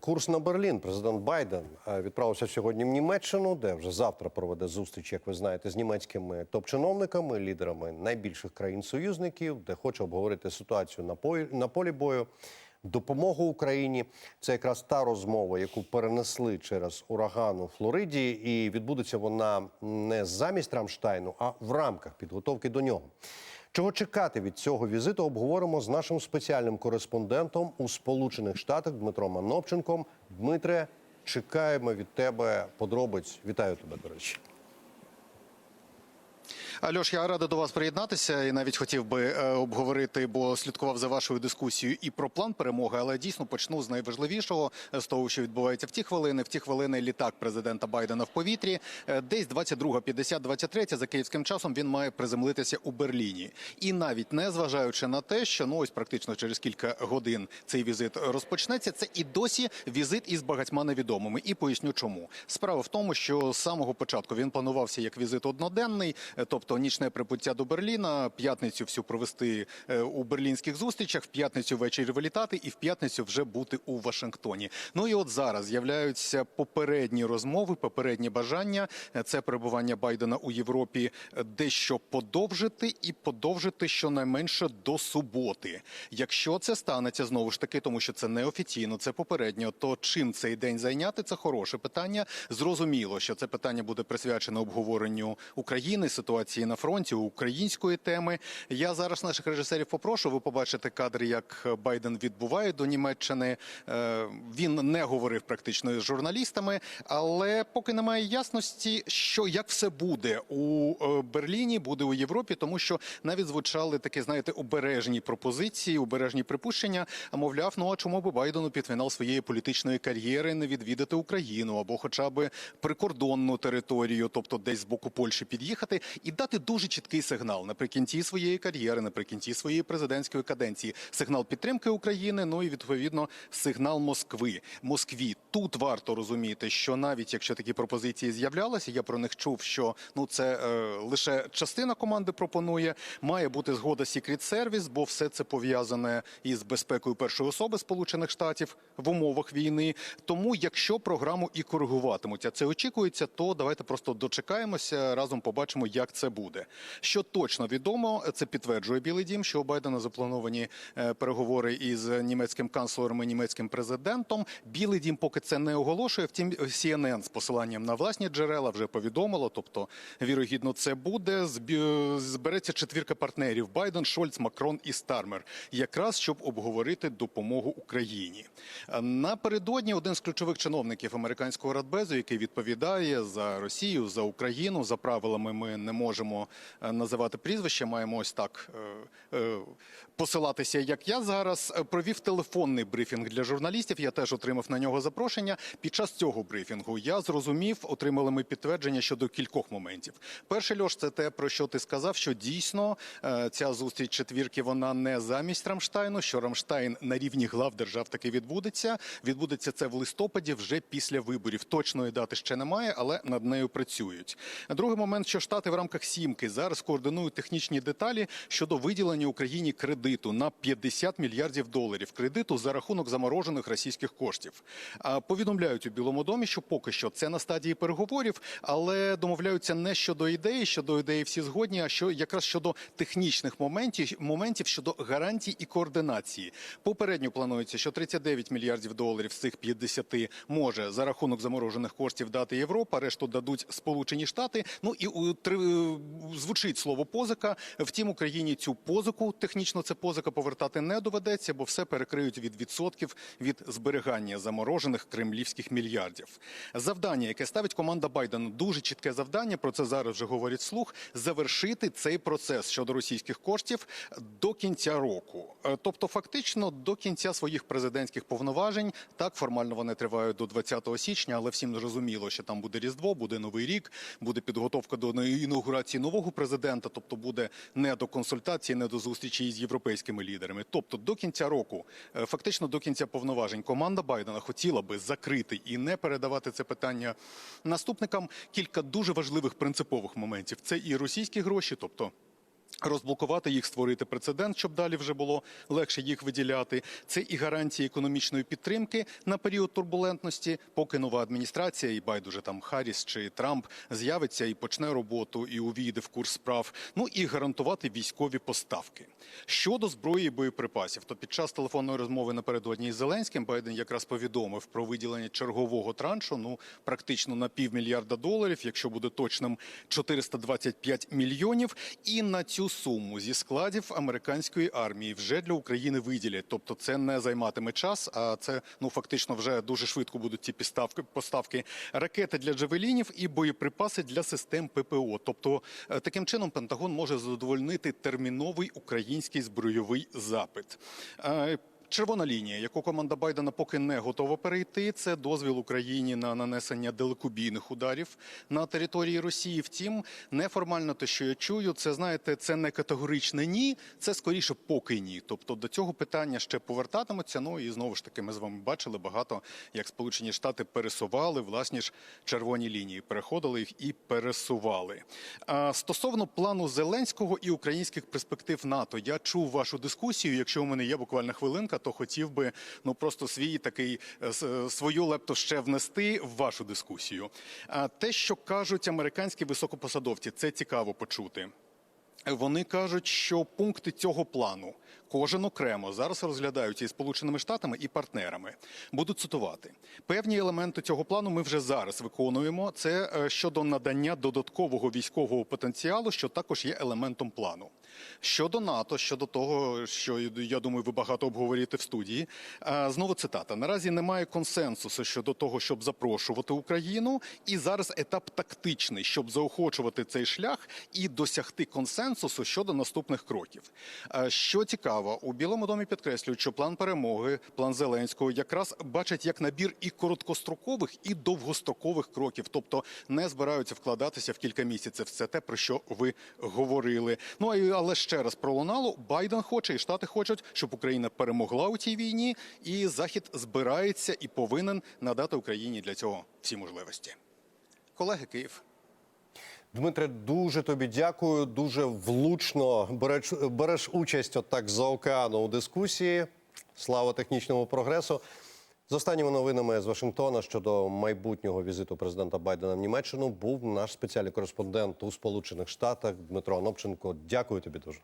Курс на Берлін. Президент Байден е, відправився сьогодні в Німеччину, де вже завтра проведе зустріч, як ви знаєте, з німецькими топ-чиновниками, лідерами найбільших країн-союзників, де хоче обговорити ситуацію на полі, на полі бою, допомогу Україні. Це якраз та розмова, яку перенесли через ураган у Флориді, і відбудеться вона не замість Рамштайну, а в рамках підготовки до нього. Чого чекати від цього візиту? Обговоримо з нашим спеціальним кореспондентом у Сполучених Штатах Дмитром Анопченком. Дмитре, чекаємо від тебе подробиць. Вітаю тебе, до речі. Альош, я радий до вас приєднатися і навіть хотів би е, обговорити, бо слідкував за вашою дискусією і про план перемоги, але дійсно почну з найважливішого з того, що відбувається в ті хвилини. В ті хвилини літак президента Байдена в повітрі. Е, Десь 22.50, 23 за київським часом він має приземлитися у Берліні. І навіть не зважаючи на те, що ну ось практично через кілька годин цей візит розпочнеться. Це і досі візит із багатьма невідомими. І поясню, чому справа в тому, що з самого початку він планувався як візит одноденний, е, тобто нічне прибуття до Берліна, п'ятницю всю провести е, у берлінських зустрічах, в п'ятницю ввечері вилітати, і в п'ятницю вже бути у Вашингтоні. Ну і от зараз з'являються попередні розмови, попередні бажання. Е, Це перебування Байдена у Європі е, дещо подовжити і подовжити щонайменше до суботи. Якщо це станеться знову ж таки, тому що це неофіційно, це попередньо. То чим цей день зайняти? Це хороше питання. Зрозуміло, що це питання буде присвячено обговоренню України, ситуації на фронті, української теми. Я зараз наших режисерів попрошу. Ви побачите кадри, як Байден відбуває до Німеччини. Е, Він не говорив практично з журналістами, але поки немає ясності, що як все буде у е, Берліні, буде у Європі, тому що навіть звучали такі, знаєте, обережні пропозиції, обережні припущення. А мовляв, ну а чому би Байдену під фінал своєї політичної кар'єри не відвідати Україну або, хоча б прикордонну територію, тобто десь з боку Польщі під'їхати і дати дуже чіткий сигнал наприкінці своєї кар'єри, наприкінці своєї президентської каденції. Сигнал підтримки України. Ну і відповідно сигнал Москви. Москві тут варто розуміти, що навіть якщо такі пропозиції з'являлися, я про них чув, що ну це е, лише частина команди пропонує. Має бути згода Secret Service, бо все це пов'язане із безпекою першої особи Сполучених Штатів в умовах війни. Тому, якщо програму і коригуватимуть, а це очікується, то давайте просто дочекаємося разом. Побачимо, як це буде. Що точно відомо, це підтверджує Білий Дім, що у Байдена заплановані е, переговори із німецьким канцлером і німецьким президентом. Білий Дім поки це не оголошує. Втім, CNN з посиланням на власні джерела вже повідомило. Тобто, вірогідно, це буде збереться четвірка партнерів: Байден, Шольц, Макрон і Стармер, якраз щоб обговорити допомогу Україні. Напередодні один з ключових чиновників американського радбезу, який відповідає за Росію, за Україну, за правилами ми не можемо е, називати прізвище. Маємо ось так е, е, посилатися, як я зараз провів телефонний брифінг для журналістів. Я теж отримав на нього запрошення. Під час цього брифінгу я зрозумів, отримали ми підтвердження щодо кількох моментів. Перший льош, це те, про що ти сказав, що дійсно ця зустріч четвірки вона не замість Рамштайну. Що Рамштайн на рівні глав держав таки відбудеться. Відбудеться це в листопаді, вже після виборів. Точної дати ще немає, але над нею працюють. Другий момент, що штати в рамках сімки зараз координують технічні деталі щодо виділення Україні кредиту на 50 мільярдів доларів. Кредиту за рахунок заморожених російських коштів. Повідомляють у Білому домі, що поки що це на стадії переговорів, але домовляються не щодо ідеї, щодо ідеї всі згодні, а що якраз щодо технічних моментів, моментів щодо гарантій і координації. Попередньо планується, що 39 мільярдів доларів з цих 50 може за рахунок заморожених коштів дати Європа, решту дадуть Сполучені Штати. Ну і у три- звучить слово позика. Втім, Україні цю позику технічно це позика повертати не доведеться, бо все перекриють від відсотків від зберігання заморожених кремлівських мільярдів. Завдання, яке ставить команда Байдена, дуже чітке завдання. Про це зараз вже говорять слух. Завершити цей процес щодо російських коштів до кінця року, Е, тобто фактично до кінця своїх президентських повноважень. Так формально вони тривають до 20 січня, але всім зрозуміло, що там буде різдво, буде новий рік, буде підготовка до інаугурації нового президента. Тобто буде не до консультації, не до зустрічі із європейськими лідерами. Тобто до кінця року, е, фактично до кінця повноважень, команда Байдена хотіла би закрити і не передавати це питання наступникам. Кілька дуже важливих принципових моментів. Це і російські гроші, тобто. Розблокувати їх, створити прецедент, щоб далі вже було легше їх виділяти. Це і гарантії економічної підтримки на період турбулентності, поки нова адміністрація, і байдуже там Харріс чи Трамп з'явиться і почне роботу, і увійде в курс справ. Ну і гарантувати військові поставки. Щодо зброї і боєприпасів, то під час телефонної розмови напередодні із Зеленським Байден якраз повідомив про виділення чергового траншу, ну практично на півмільярда доларів, якщо буде точним 425 мільйонів. І на цю суму зі складів американської армії вже для України виділять. Тобто, це не займатиме час, а це ну фактично вже дуже швидко будуть ці підставки поставки ракети для джавелінів і боєприпаси для систем ППО. Тобто, е, таким чином Пентагон може задовольнити терміновий український збройовий запит. Червона лінія, яку команда Байдена поки не готова перейти, це дозвіл Україні на нанесення далекобійних ударів на території Росії. Втім, неформально те, що я чую, це знаєте, це не категоричне ні, це скоріше поки ні. Тобто до цього питання ще повертатимуться. Ну і знову ж таки, ми з вами бачили багато, як Сполучені Штати пересували власні ж червоні лінії, переходили їх і пересували. А стосовно плану Зеленського і українських перспектив НАТО, я чув вашу дискусію. Якщо у мене є буквально хвилинка, то хотів би ну просто свій такий е, е, свою лепту ще внести в вашу дискусію. А те, що кажуть американські високопосадовці, це цікаво почути. Вони кажуть, що пункти цього плану кожен окремо зараз розглядаються і Сполученими Штатами і партнерами. Буду цитувати певні елементи цього плану. Ми вже зараз виконуємо. Це е, щодо надання додаткового військового потенціалу, що також є елементом плану. Щодо НАТО, щодо того, що я думаю, ви багато обговорюєте в студії. е, Знову цитата: наразі немає консенсусу щодо того, щоб запрошувати Україну, і зараз етап тактичний, щоб заохочувати цей шлях і досягти консенсусу щодо наступних кроків. Е, Що цікаво, у Білому домі підкреслюють, що план перемоги, план Зеленського якраз бачать як набір і короткострокових, і довгострокових кроків, тобто не збираються вкладатися в кілька місяців. Це те про що ви говорили. Ну а але ще раз пролунало. Байден хоче і Штати хочуть, щоб Україна перемогла у цій війні, і Захід збирається і повинен надати Україні для цього всі можливості. Колеги Київ. Дмитре, дуже тобі дякую. Дуже влучно береш, береш участь отак за океану у дискусії. Слава технічному прогресу. З останніми новинами з Вашингтона щодо майбутнього візиту президента Байдена в Німеччину був наш спеціальний кореспондент у Сполучених Штатах Дмитро Анопченко. Дякую тобі дуже.